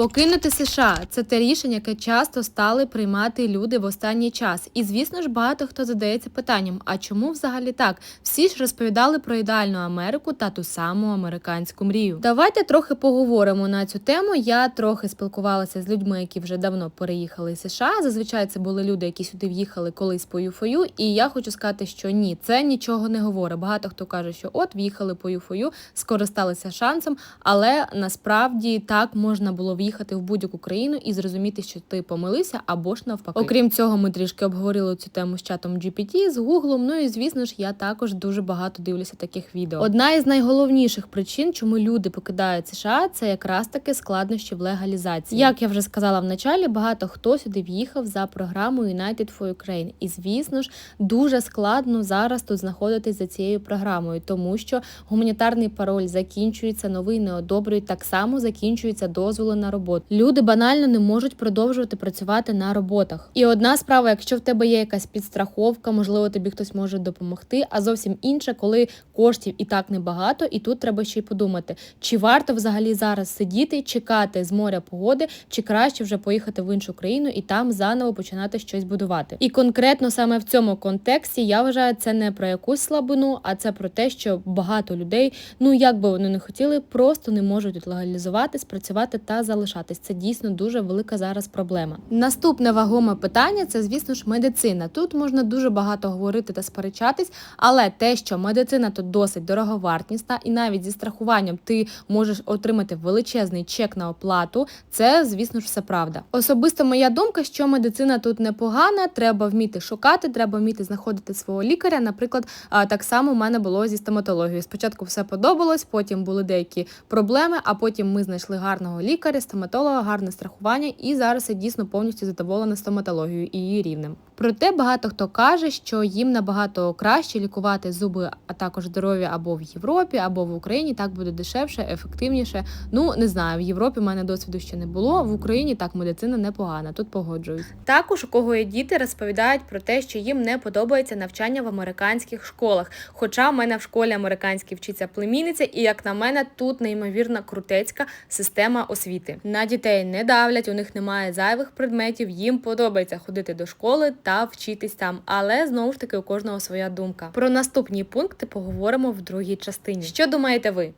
Покинути США це те рішення, яке часто стали приймати люди в останній час. І звісно ж, багато хто задається питанням: а чому взагалі так? Всі ж розповідали про ідеальну Америку та ту саму американську мрію. Давайте трохи поговоримо на цю тему. Я трохи спілкувалася з людьми, які вже давно переїхали з США. Зазвичай це були люди, які сюди в'їхали колись по ЮФОЮ. І я хочу сказати, що ні, це нічого не говорить. Багато хто каже, що от в'їхали по ЮФОЮ, скористалися шансом, але насправді так можна було в'їхати в будь-яку країну і зрозуміти, що ти помилився або ж навпаки. Окрім цього, ми трішки обговорили цю тему з чатом GPT, з Гуглом. Ну і звісно ж, я також дуже багато дивлюся таких відео. Одна із найголовніших причин, чому люди покидають США, це якраз таки складнощі в легалізації. Як я вже сказала в началі, багато хто сюди в'їхав за програмою United for Ukraine. І звісно ж, дуже складно зараз тут знаходитись за цією програмою, тому що гуманітарний пароль закінчується, новий не одобрюють. Так само закінчуються дозволи на роботу. Люди банально не можуть продовжувати працювати на роботах. І одна справа, якщо в тебе є якась підстраховка, можливо, тобі хтось може допомогти. А зовсім інша, коли коштів і так небагато, і тут треба ще й подумати, чи варто взагалі зараз сидіти, чекати з моря погоди, чи краще вже поїхати в іншу країну і там заново починати щось будувати. І конкретно саме в цьому контексті я вважаю, це не про якусь слабину, а це про те, що багато людей, ну як би вони не хотіли, просто не можуть тут легалізувати, спрацювати та залишатись. Це дійсно дуже велика зараз проблема. Наступне вагоме питання це, звісно ж, медицина. Тут можна дуже багато говорити та сперечатись, але те, що медицина тут досить дороговартісна, і навіть зі страхуванням ти можеш отримати величезний чек на оплату, це, звісно ж, все правда. Особисто моя думка, що медицина тут непогана, треба вміти шукати, треба вміти знаходити свого лікаря. Наприклад, так само в мене було зі стоматологією. Спочатку все подобалось, потім були деякі проблеми, а потім ми знайшли гарного лікаря, стоматолога, гарне страхування, і зараз я дійсно повністю задоволена стоматологією і її рівнем. Проте багато хто каже, що їм набагато краще лікувати зуби, а також здоров'я або в Європі, або в Україні. Так буде дешевше, ефективніше. Ну не знаю, в Європі в мене досвіду ще не було. В Україні так медицина непогана. Тут погоджуюсь. Також у кого є діти, розповідають про те, що їм не подобається навчання в американських школах. Хоча в мене в школі американській вчиться племінниця, і як на мене, тут неймовірна крутецька система освіти. На дітей не давлять, у них немає зайвих предметів. Їм подобається ходити до школи та вчитись там. Але знову ж таки у кожного своя думка. Про наступні пункти поговоримо в другій частині. Що думаєте ви?